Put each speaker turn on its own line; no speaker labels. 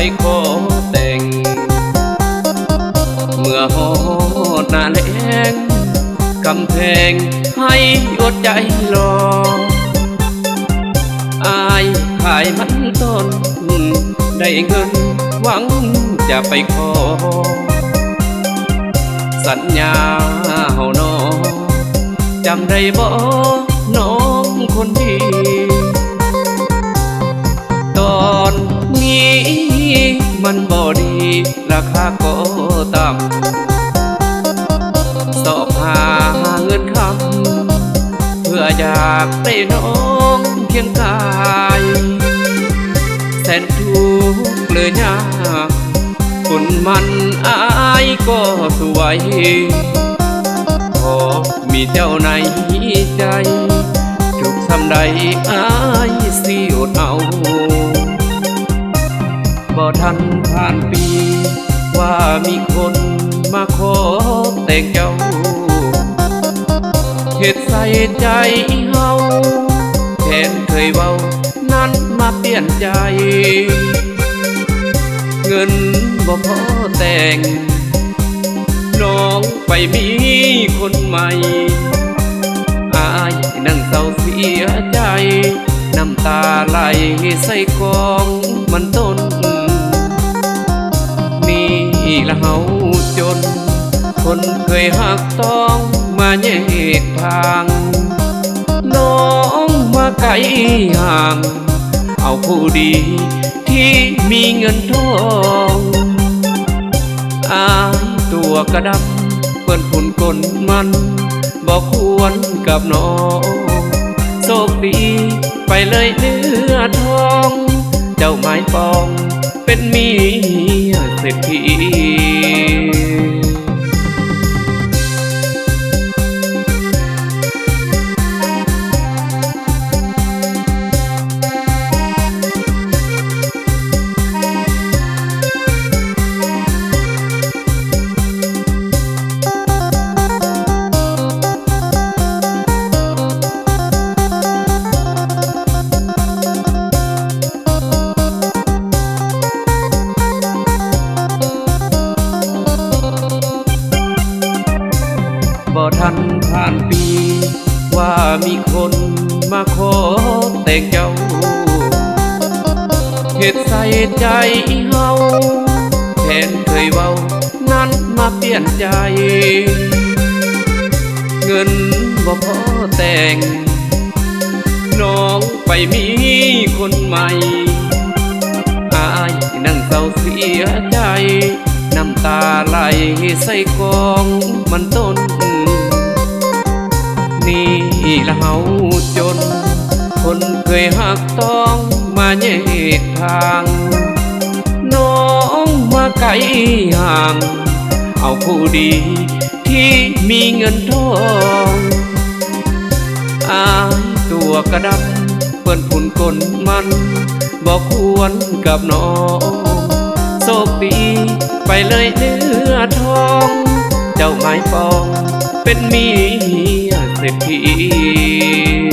phải cố tình. Mưa hốt nà lên cầm thèn hay uất chạy lo, ai hại mắt tôn đầy ngân vắng chả phải khổ. Sẵn nhà hầu nó chăm đầy bỏ đi. มันบ่ดี ราคาก็ต่ำสอบหาเงินคำเพื่ออยากได้น้องเคียงกายแสนทุกข์เลยยากคนมันอายก็สวยพอมีเจ้าในใจ ทุกทำใดอายสิอดเอา บ่ทันผ่านปี ว่ามีคนมาขอแต่งเจ้าเหตุใส่ใจเฮาแทนเคยเว้านั้นมาเปลี่ยนใจ เงินบ่พอแต่ง น้องไปมีคนใหม่อายนั่งเศร้าเสียใจ น้ำตาไหลใส่กองมันต้น ละเฮาจน คนเคยหักต้องมาแยกทาง น้องมาไกลห่าง เอาผู้ดีที่มีเงินทองอายตัวกระดำเปิ้นผุนกลมันบอกควรกับน้องโชคดีไปเลยเนื้อทอง เจ้าไม้ปอง เป็นเมียเศรษฐี ว่ามีคนมาขอแต่งเจ้าเหตุใส่ใจเฮาแทนเคยเว้านั้นมาเปลี่ยนใจ เงินบ่พอแต่ง น้องไปมีคนใหม่อายนั่งเศร้าเสียใจ น้ำตาไหลใส่กองมันต้น นี่ละเฮาจน คนเคยหักต้องมาแยกทาง น้องมาไกลห่าง เอาผู้ดีที่มีเงินทองอายตัวกระดับเปิ้นผุนกลมันบอกควรกับน้องโชคดีไปเลยเนื้อทอง เจ้าไม้ปองเป็นมี เศรษฐี